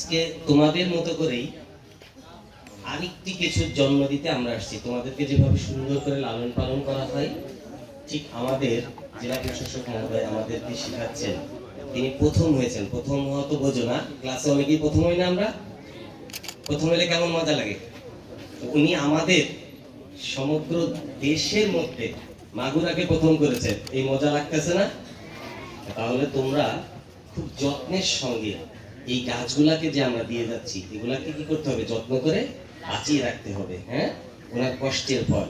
আজকে তোমাদের মতো করেই আরেকটি কিছুর জন্ম দিতে আমরা আসছি। তোমাদেরকে যেভাবে সুন্দর করে লালন পালন করা হয়, ঠিক আমাদের জেলা প্রশাসক মহোদয় আমাদেরকে শেখাচ্ছেন। তিনি প্রথম হয়েছেন, প্রথম হওয়া তো বোঝো না। ক্লাসে অনেকেই প্রথম হই না আমরা? প্রথম হলে কেমন মজা লাগে? উনি আমাদের সমগ্র দেশের মধ্যে মাগুরাকে প্রথম করেছেন। এই মজা লাগতেছে না? তাহলে তোমরা খুব যত্নের সঙ্গে এই গাছগুলাকে যে আমরা দিয়ে যাচ্ছি, এগুলাকে কি করতে হবে? যত্ন করে বাঁচিয়ে রাখতে হবে হ্যাঁ? ওনার কষ্টের ফল।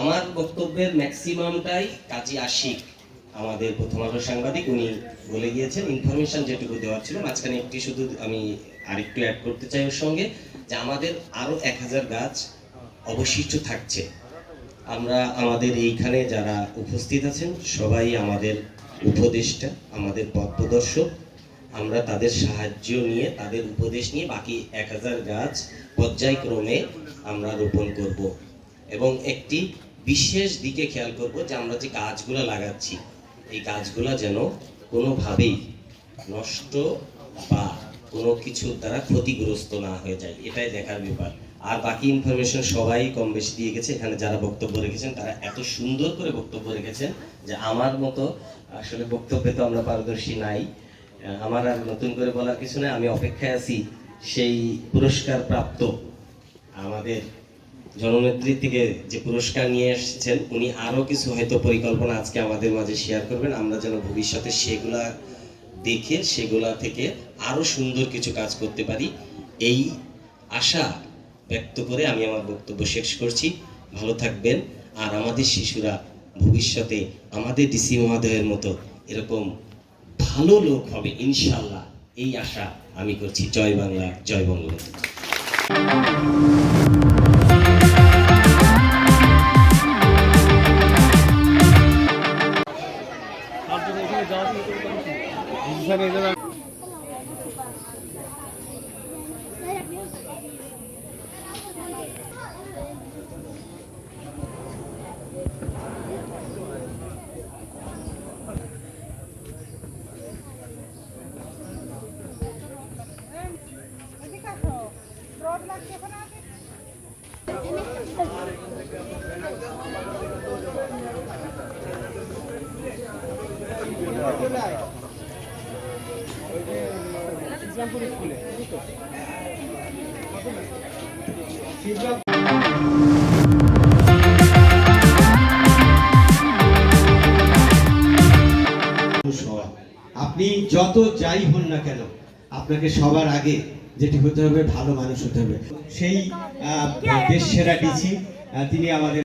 আমার বক্তব্যের ম্যাক্সিমামটাই কাজী আশিক, আমাদের প্রথম আলো সাংবাদিক, উনি বলে গিয়েছেন, ইনফরমেশন যেটুকু দেওয়ার ছিল, মাঝখানে একটি শুধু আমি আরেকটু অ্যাড করতে চাই ওর সঙ্গে, যে আমাদের আরও এক হাজার গাছ অবশিষ্ট থাকছে। আমরা আমাদের এইখানে যারা উপস্থিত আছেন, সবাই আমাদের উপদেষ্টা, আমাদের পথ প্রদর্শক আমরা তাদের সাহায্য নিয়ে, তাদের উপদেশ নিয়ে বাকি এক হাজার গাছ পর্যায়ক্রমে আমরা রোপণ করব। এবং একটি বিশেষ দিকে খেয়াল করব যে আমরা যে গাছগুলো লাগাচ্ছি, এই গাছগুলো যেন কোনোভাবেই নষ্ট বা কোনো কিছুর দ্বারা ক্ষতিগ্রস্ত না হয়ে যায়। এটাই দেখার ব্যাপার। আর বাকি ইনফরমেশন সবাই কম বেশি দিয়ে গেছে। এখানে যারা বক্তব্য রেখেছেন, তারা এত সুন্দর করে বক্তব্য রেখেছেন যে আমার মতো আসলে বক্তব্যে তো আমরা পারদর্শী নাই। আমার আর নতুন করে বলার কিছু নাই, আমি অপেক্ষায় আছি সেই পুরস্কার প্রাপ্ত আমাদের জননেত্রী থেকে যে পুরস্কার নিয়ে এসেছেন, উনি আরও কিছু হয়তো পরিকল্পনা আজকে আমাদের মাঝে শেয়ার করবেন। আমরা যেন ভবিষ্যতে সেগুলা দেখে, সেগুলা থেকে আরও সুন্দর কিছু কাজ করতে পারি, এই আশা ব্যক্ত করে আমি আমার বক্তব্য শেষ করছি। ভালো থাকবেন। আর আমাদের শিশুরা ভবিষ্যতে আমাদের ডিসি মহোদয়ের মতো এরকম ভালো লোক হবে ইনশাল্লাহ এই আশা আমি করছি। জয় বাংলা জয় বঙ্গবন্ধু। আপনি যত যাই হন না কেন আপনাকে সবার আগে যেটি হতে হবে ভালো মানুষ হতে হবে। সেই দেশ সেরা ডিসি তিনি আমাদের